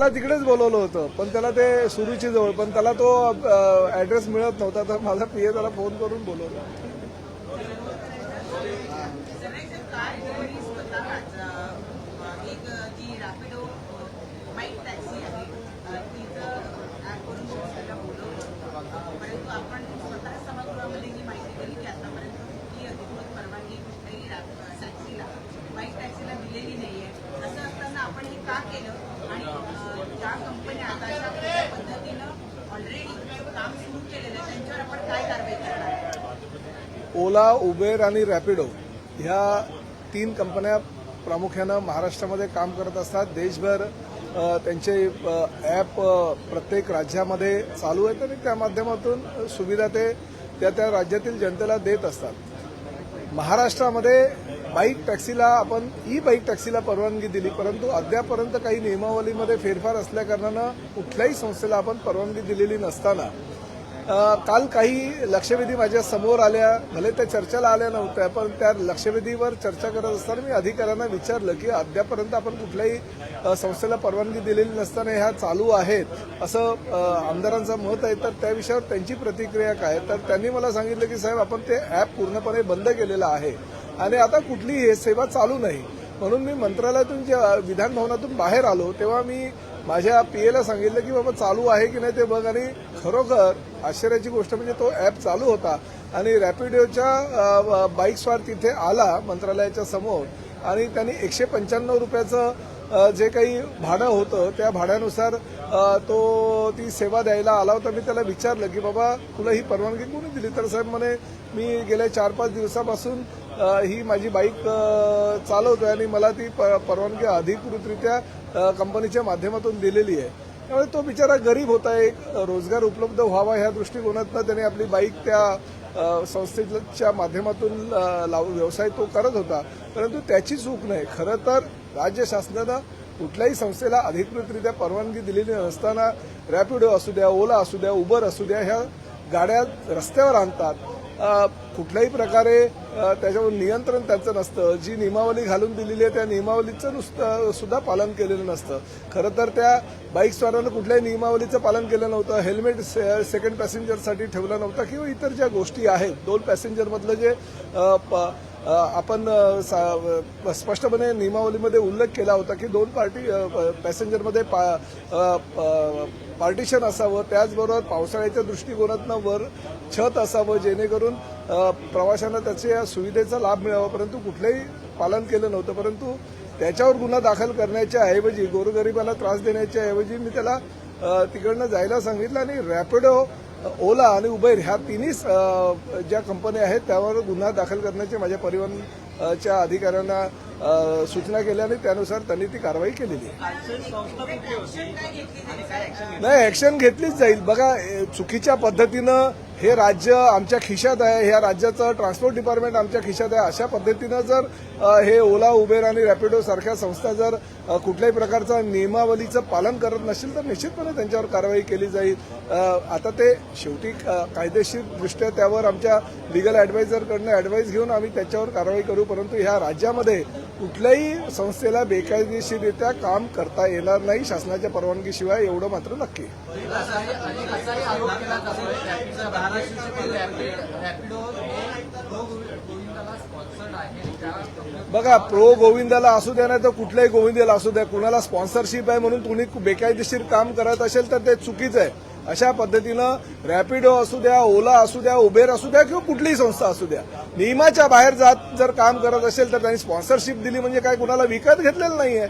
त्याला तिकडेच बोलवलं होतं. पण त्याला ते सुरूची जवळ पण त्याला तो ऍड्रेस मिळत नव्हता तर माझा पीए त्याला फोन करून बोलवला काय तुम्ही स्वतः एक जी रॅपिडो बाईक टॅक्सी आहे अ, तिचं ॲपवरून तुम्हाला बोलवलं परंतु आपण स्वतः सभागृहामध्ये ही माहिती दिली की आतापर्यंत कुठली अधिकृत परवानगी कुठल्याही रॅप- टॅक्सीला बाईक टॅक्सीला दिलेली नाहीये असं असताना आपण हे का केलं आणि अ, ज्या कंपन्या आता अशा पद्धतीनं ऑलरेडी काम सुरू केलेलं आहे त्यांच्यावर आपण काय कारवाई करणार आहे? ओला उबेर आणि रॅपिडो ह्या तीन कंपन्या प्रामुख्यानं महाराष्ट्रामध्ये काम करत असतात. देशभर त्यांचे ॲप प्रत्येक राज्यामध्ये चालू आहेत आणि त्या माध्यमातून सुविधा ते त्या त्या राज्यातील जनतेला देत असतात. महाराष्ट्रामध्ये बाईक टॅक्सीला आपण ई बाईक टॅक्सीला परवानगी दिली परंतु अद्यापर्यंत काही नियमावलीमध्ये फेरफार असल्याकारणानं कुठल्याही संस्थेला आपण परवानगी दिलेली नसताना काल काही लक्षवेधी माझ्यासमोर आल्या. भले त्या चर्चेला आल्या नव्हत्या पण त्या लक्षवेधीवर चर्चा करत असताना मी अधिकाऱ्यांना विचारलं की अद्यापर्यंत आपण कुठल्याही संस्थेला परवानगी दिलेली नसताना ह्या चालू आहेत. असं आमदारांचं मत आहे. तर त्या विषयावर त्यांची प्रतिक्रिया काय तर त्यांनी मला सांगितलं की साहेब आपण ते ॲप पूर्णपणे बंद केलेलं आहे आणि आता कुठलीही हे सेवा चालू नाही. म्हणून मी मंत्रालयातून जे विधानभवनातून बाहेर आलो तेव्हा मी माझ्या पीएला सांगितलं की बाबा चालू आहे की नाही ते बघ. आणि खरोखर आश्चर्याची गोष्ट म्हणजे तो ॲप चालू होता. आणि रॅपिडोच्या बाईक्सवर तिथे आला मंत्रालयाच्या समोर. आणि त्यांनी एकशे पंच्याण्णव रुपयाचं जे काही भाडं होतं त्या भाड्यानुसार तो ती सेवा द्यायला आला होता. मी त्याला विचारलं की बाबा तुला ही परवानगी कोणी दिली? तर साहेब म्हणे मी गेल्या चार पाच दिवसापासून ही माझी बाईक चालवतोय आणि मला ती प- परवानगी अधिकृतरित्या कंपनीच्या माध्यमातून दिलेली आहे. त्यामुळे तो बिचारा गरीब होता एक रोजगार उपलब्ध व्हावा ह्या दृष्टिकोनातनं त्याने आपली बाईक त्या संस्थेच्या माध्यमातून अ, लाव व्यवसाय तो करत होता. परंतु त्याची चूक नाही. खरं तर राज्य शासनानं कुठल्याही संस्थेला अधिकृतरित्या परवानगी दिलेली नसताना रॅपिडो असू द्या ओला असू द्या उबर असू द्या ह्या गाड्या रस्त्यावर आणतात. कुठल्याही प्रकारे त्याच्यावर नियंत्रण त्यांचं नसतं. जी नियमावली घालून दिलेली आहे त्या नियमावलीचं नुसतं सुद्धा पालन केलेलं नसतं. खरं तर त्या बाईकस्वारानं कुठल्याही नियमावलीचं पालन केलं नव्हतं. हेल्मेट से सेकंड पॅसेंजरसाठी ठेवलं नव्हतं किंवा इतर ज्या गोष्टी आहेत दोन पॅसेंजरमधलं जे प- आपण सा- स्पष्टपणे नियमावलीमध्ये उल्लेख केला होता की दोन पार्टी प- पॅसेंजरमध्ये पा प- पार्टिशन असावं त्याचबरोबर पावसाळ्याच्या दृष्टिकोनातनं वर छत असावं जेणेकरून प्रवाशांना त्याच्या सुविधेचा लाभ मिळावा. परंतु कुठलंही पालन केलं नव्हतं. परंतु त्याच्यावर गुन्हा दाखल करण्याच्या ऐवजी गोरगरिबांना त्रास देण्याच्या ऐवजी मी त्याला तिकडनं जायला सांगितलं आणि रॅपिडो ओला आणि उबेर ह्या तिन्ही ज्या कंपन्या आहेत त्यावर गुन्हा दाखल करण्याचे माझ्या परिवहन परिवहनच्या अधिकाऱ्यांना सूचना केल्या आणि त्यानुसार त्यांनी ती कारवाई केलेली नाही ऍक्शन घेतलीच जाईल. बघा चुकीच्या पद्धतीनं हे राज्य आमच्या खिशात आहे ह्या राज्याचं ट्रान्सपोर्ट डिपार्टमेंट आमच्या खिशात आहे. अशा पद्धतीनं जर हे ओला उबेर आणि रॅपिडो सारख्या संस्था जर कुठल्याही प्रकारचा नियमावलीचं पालन करत नसेल तर निश्चितपणे त्यांच्यावर कारवाई केली जाईल आता ते शेवटी कायदेशीरदृष्ट्या त्यावर आमच्या लिगल ॲडवायझरकडनं ॲडवाईस घेऊन आम्ही त्याच्यावर कारवाई करू परंतु ह्या राज्यामध्ये कुठल्याही संस्थेला बेकायदेशीररित्या काम करता येणार नाही शासनाच्या परवानगीशिवाय एवढं मात्र नक्की बघा प्रो गोविंदाला असू द्या नाही तर कुठल्याही गोविंदाला असू द्या कुणाला स्पॉन्सरशिप आहे म्हणून कुणी बेकायदेशीर काम करत असेल तर ते चुकीचं आहे. अशा पद्धतीनं रॅपिडो असू द्या ओला असू द्या उबेर असू द्या किंवा कुठलीही संस्था असू द्या नियमाच्या बाहेर जात जर काम करत असेल तर त्यांनी स्पॉन्सरशिप दिली म्हणजे काय कुणाला विकत घेतलेलं नाहीये.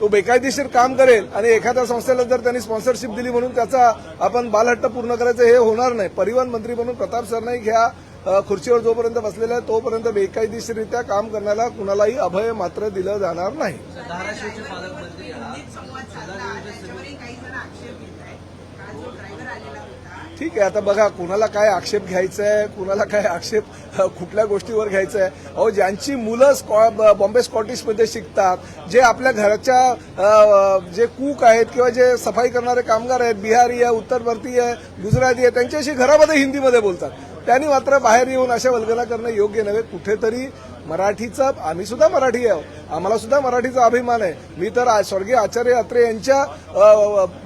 तो बेकायदेशीर काम करेल आणि एखाद्या संस्थेला जर त्यांनी स्पॉन्सरशिप दिली म्हणून त्याचा आपण बालहट्ट पूर्ण करायचं हे होणार नाही. परिवहन मंत्री म्हणून प्रताप सरनाईक ह्या खुर्चीवर जोपर्यंत बसलेला आहे तोपर्यंत बेकायदेशीररित्या काम करण्याला कुणालाही अभय मात्र दिलं जाणार नाही. ठीक आहे आता बघा कुणाला काय आक्षेप घ्यायचा आहे कुणाला काय आक्षेप कुठल्या गोष्टीवर घ्यायचा आहे अहो ज्यांची मुलं स्कॉ बॉम्बे स्कॉटिशमध्ये शिकतात जे आपल्या घराच्या जे कूक आहेत किंवा जे सफाई करणारे कामगार आहेत बिहारी आहे उत्तर भारतीय गुजराती आहे त्यांच्याशी घरामध्ये हिंदीमध्ये बोलतात. त्यांनी मात्र बाहेर येऊन अशा वल्गना करणं योग्य नव्हे. कुठेतरी मराठीचा आम्ही सुद्धा मराठी आहोत. आम्हाला सुद्धा मराठीचा अभिमान आहे. मी तर स्वर्गीय आचार्य अत्रे यांच्या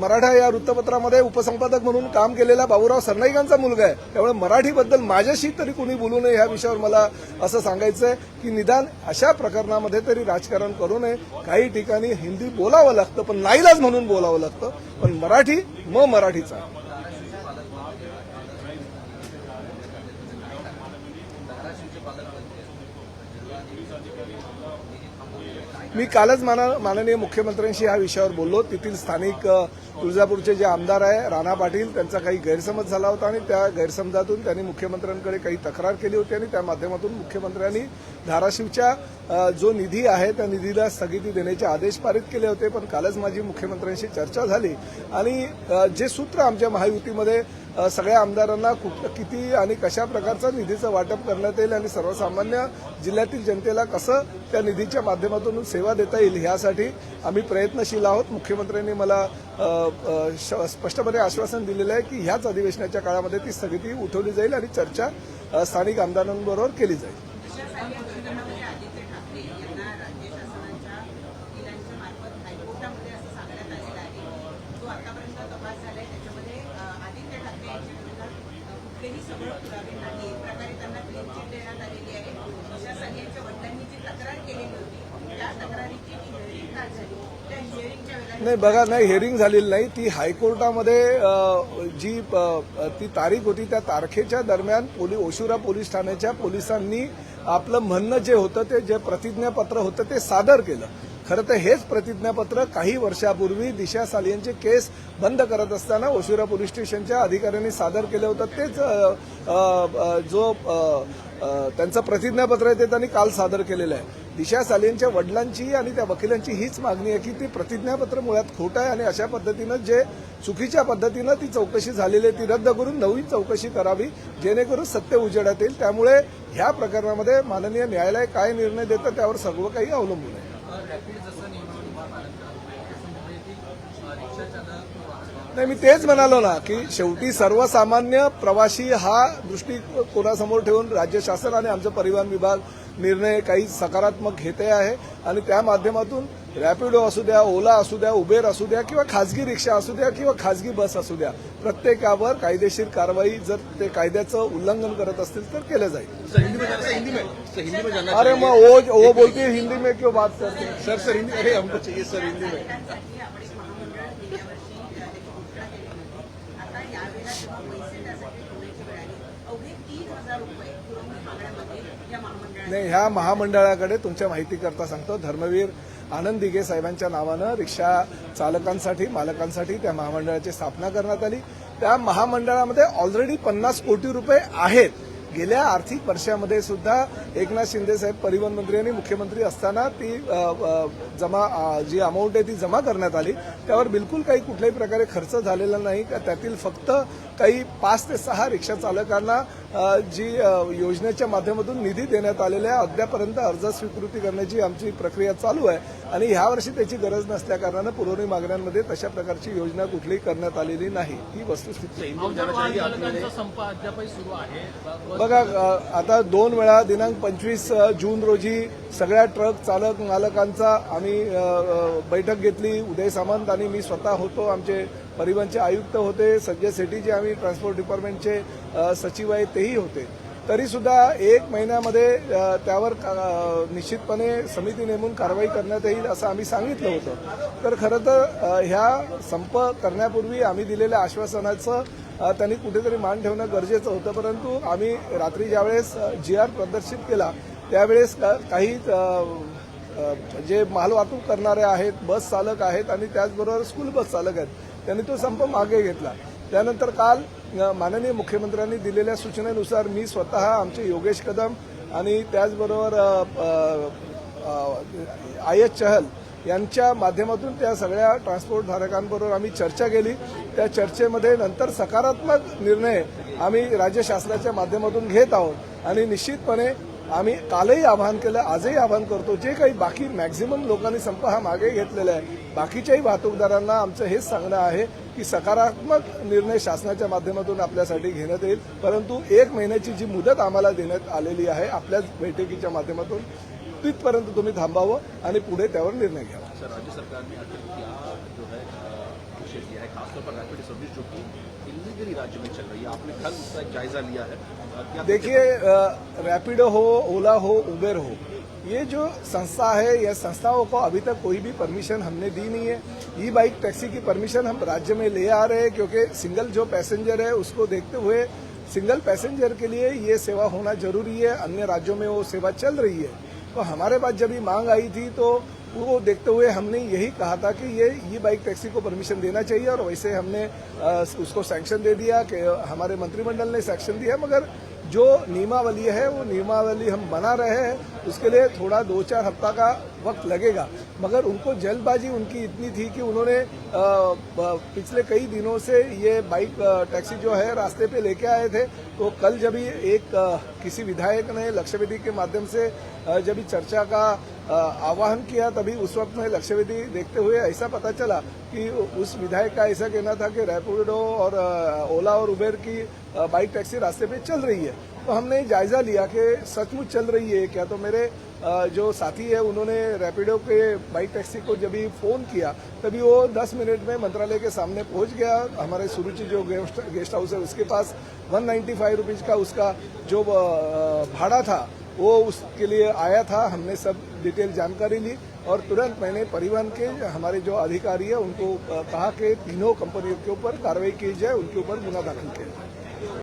मराठा या वृत्तपत्रामध्ये उपसंपादक म्हणून काम केलेला बाबूराव सरनाईकांचा मुलगा आहे. त्यामुळे मराठीबद्दल माझ्याशी तरी कुणी बोलू नये ह्या विषयावर मला असं सांगायचं आहे की निदान अशा प्रकरणामध्ये तरी राजकारण करू नये. काही ठिकाणी हिंदी बोलावं लागतं पण नाईलाज म्हणून बोलावं लागतं. पण मराठी म मराठीचा मी कालच माना- माननीय मुख्यमंत्र्यांशी या विषयावर बोललो. तेथील स्थानिक तुळजापूरचे जे आमदार आहे राणा पाटील त्यांचा काही गैरसमज झाला होता आणि त्या गैरसमजातून त्यांनी मुख्यमंत्र्यांकडे काही तक्रार केली होती आणि त्या माध्यमातून मुख्यमंत्र्यांनी धाराशिवच्या जो निधी आहे त्या निधीला स्थगिती देण्याचे आदेश पारित केले होते. पण कालच माझी मुख्यमंत्र्यांशी चर्चा झाली आणि जे सूत्र आमच्या महायुतीमध्ये सगळ्या आमदारांना कुठ किती आणि कशा प्रकारचं निधीचं वाटप करण्यात येईल आणि सर्वसामान्य जिल्ह्यातील जनतेला कसं त्या निधीच्या माध्यमातून सेवा देता येईल ह्यासाठी आम्ही प्रयत्नशील आहोत. मुख्यमंत्र्यांनी मला श- स्पष्टपणे आश्वासन दिलेलं आहे की ह्याच अधिवेशनाच्या काळामध्ये ती स्थगिती उठवली जाईल आणि चर्चा स्थानिक आमदारांबरोबर केली जाईल विशेषतः प्रकरणामध्ये आदित्य ठाकरे यांना राज्य शासनाच्या वकिलांच्या मार्फत हायकोर्टामध्ये असं सांगण्यात आलेलं आहे जो आतापर्यंत तपास झालाय त्याच्यामध्ये अ, आदित्य ठाकरे यांच्या विरोधात अ, कुठलेही सबळ पुरावे नाही एक प्रकारे त्यांना क्लीन चिट देण्यात आलेली आहे दिशा साली यांच्या वडिलांनी जी तक्रार केलेली होती त्या तक्रारीची जी हिअरिंग काल झाली त्या हिअरिंगच्या वेळेला नाही बघा नाही हेअरिंग झालेली नाही. ती हायकोर्टामध्ये जी ती तारीख होती त्या तारखेच्या दरम्यान पोलीस ओशुरा पोलीस ठाण्याच्या पोलिसांनी आपलं म्हणणं जे होतं ते जे प्रतिज्ञापत्र होतं ते सादर केलं. खरं तर हेच प्रतिज्ञापत्र काही वर्षापूर्वी दिशा सालियांचे केस बंद करत असताना ओशुरा पोलीस स्टेशनच्या अधिकाऱ्यांनी सादर केलं होतं. तेच जो त्यांचं प्रतिज्ञापत्र आहे ते त्यांनी काल सादर केलेलं आहे. दिशा सालेंच्या वडिलांची आणि त्या वकिलांची हीच मागणी आहे की ती प्रतिज्ञापत्र मुळात खोटं आहे आणि अशा पद्धतीनं जे चुकीच्या पद्धतीनं ती चौकशी झालेली आहे ती रद्द करून नवीन चौकशी करावी जेणेकरून सत्य उजेडात येईल. त्यामुळे ह्या प्रकरणामध्ये माननीय न्यायालय काय निर्णय देतं त्यावर सर्व काही अवलंबून आहे रॅपिड जसं नियमावली पालन करत तसं मुंबईतील अ, रिक्षा चालक वाहक नाही मी तेच म्हणालो ना की शेवटी सर्वसामान्य प्रवासी हा दृष्टिकोनासमोर ठेवून राज्य शासन आणि आमचं परिवहन विभाग निर्णय काही सकारात्मक घेते आहे. आणि त्या माध्यमातून रॅपिडो असू द्या ओला असू द्या उबेर असू द्या किंवा खाजगी रिक्षा असू द्या किंवा खाजगी बस असू द्या प्रत्येकावर कायदेशीर कारवाई जर ते कायद्याचं उल्लंघन करत असतील तर केलं जाईल. अरे मग वो बोलती हिंदी में क्यों बात करते? सर सर हिंदी अरे हमको चाहिए सर हिंदी में नागरिकांसाठी आपण एक महामंडळ गेल्या वर्षी अ, त्याची घोषणा केली होती आता यावेळेला जेव्हा पैसे त्यासाठी ठेवण्याची वेळ आली अवघे तीन हजार रुपये पुरवणी मागण्यामध्ये या महामंडळाने ह्या महामंडळाकडे तुमच्या माहितीकरता सांगतो. धर्मवीर आनंद दिघे साहेबांच्या नावानं रिक्षा चालकांसाठी मालकांसाठी त्या महामंडळाची स्थापना करण्यात आली. त्या महामंडळामध्ये ऑलरेडी पन्नास कोटी रुपये आहेत. गेल्या आर्थिक वर्षामध्ये सुद्धा एकनाथ शिंदे साहेब परिवहन मंत्री आणि मुख्यमंत्री असताना ती जमा जी अमाऊंट आहे ती जमा करण्यात आली. त्यावर बिलकुल काही कुठल्याही प्रकारे खर्च झालेला नाही. का त्यातील फक्त काही पाच ते सहा रिक्षा चालकांना जी योजनेच्या माध्यमातून निधी देण्यात आलेला आहे अद्यापर्यंत अर्ज स्वीकृती करण्याची आमची प्रक्रिया चालू आहे. आणि ह्या वर्षी त्याची गरज नसल्या कारणानं पुरवणी मागण्यांमध्ये तशा प्रकारची योजना कुठलीही करण्यात आलेली नाही. ही वस्तुस्थिती बघा आता दोन वेळा दिनांक पंचवीस जून रोजी सगळ्या ट्रक चालक मालकांचा आम्ही बैठक घेतली. उदय सामंत आणि मी स्वतः होतो आमचे परिवहनचे आयुक्त होते संजय सेठी जे आम्ही ट्रान्सपोर्ट डिपार्टमेंटचे सचिव आहे तेही होते. तरीसुद्धा एक महिन्यामध्ये त्यावर निश्चितपणे समिती नेमून कारवाई करण्यात येईल असं आम्ही सांगितलं होतं. तर खरं तर ह्या संप करण्यापूर्वी आम्ही दिलेल्या आश्वासनाचं त्यांनी कुठेतरी मान ठेवणं गरजेचं होतं. परंतु आम्ही रात्री ज्यावेळेस जी आर प्रदर्शित केला त्यावेळेस का- काही जे मालवाहतूक करणारे आहेत बस चालक आहेत आणि त्याचबरोबर स्कूल बस चालक आहेत त्यांनी तो संप मागे घेतला. त्यानंतर काल माननीय मुख्यमंत्र्यांनी दिलेल्या सूचनेनुसार मी स्वतः आमचे योगेश कदम आणि त्याचबरोबर आय एच चहल यांच्या माध्यमातून त्या सगळ्या ट्रान्सपोर्ट धारकांबरोबर आम्ही चर्चा केली. त्या चर्चेमध्ये नंतर सकारात्मक निर्णय आम्ही राज्य शासनाच्या माध्यमातून घेत आहोत. आणि निश्चितपणे आम्ही कालही आवाहन केलं आजही आवाहन करतो जे काही बाकी मॅक्झिमम लोकांनी संप हा मागे घेतलेला आहे बाकीच्याही वाहतूकदारांना आमचं हेच सांगणं आहे की सकारात्मक निर्णय शासनाच्या माध्यमातून आपल्यासाठी घेण्यात येईल. परंतु एक महिन्याची जी मुदत आम्हाला देण्यात आलेली आहे आपल्याच बैठकीच्या माध्यमातून तिथपर्यंत तुम्ही थांबावं आणि पुढे त्यावर निर्णय घ्यावा. राज्य सरकार ने आखिर क्या जो विषय किया खासतौर पर रैपिड सर्विस जो कि इलीगली राज्य में चल रही है? आपने कल उसका एक जायजा लिया है। देखिए रैपिडो हो ओला हो उबेर हो, ये जो संस्था है यह संस्थाओं को अभी तक कोई भी परमिशन हमने दी नहीं है। ई बाइक टैक्सी की परमिशन हम राज्य में ले आ रहे हैं क्योंकि सिंगल जो पैसेंजर है, उसको देखते हुए सिंगल पैसेंजर के लिए ये सेवा होना ज़रूरी है। अन्य राज्यों में वो सेवा चल रही है। तो हमारे पास जब ये मांग आई थी तो वो देखते हुए हमने यही कहा था कि ये ई बाइक टैक्सी को परमिशन देना चाहिए और वैसे हमने उसको सैंक्शन दे दिया कि हमारे मंत्रिमंडल ने सैंक्शन दिया, मगर जो नियमावली है, वो नियमावली हम बना रहे हैं, उसके लिए थोड़ा दो चार हफ़्ता का वक्त लगेगा। मगर उनको जल्दबाजी उनकी इतनी थी कि उन्होंने पिछले कई दिनों से ये बाइक टैक्सी जो है रास्ते पे लेके आए थे तो कल जब एक किसी विधायक ने लक्ष्यवेदी के माध्यम से जब चर्चा का आह्वान किया, तभी उस वक्त में लक्ष्यवेदी देखते हुए ऐसा पता चला कि उस विधायक का ऐसा कहना था कि रैपिडो और ओला और उबेर की बाइक टैक्सी रास्ते पे चल रही है। तो हमने जायजा लिया कि सचमुच चल रही है। क्या तो मेरे जो साथी है, उन्होंने रैपिडो के बाइक टैक्सी को जब भी फ़ोन किया, तभी वो 10 मिनट में मंत्रालय के सामने पहुँच गया। हमारे सुरुचि जो गेस्ट हाउस है उसके पास, वन नाइन्टी का उसका जो भाड़ा था वो उसके लिए आया था, हमने सब डिटेल जानकारी ली और तुरंत मैंने परिवहन के हमारे जो अधिकारी है, उनको कहा कि तीनों कंपनियों के ऊपर कार्रवाई की जाए, उनके ऊपर गुना दाखिल किया जाए।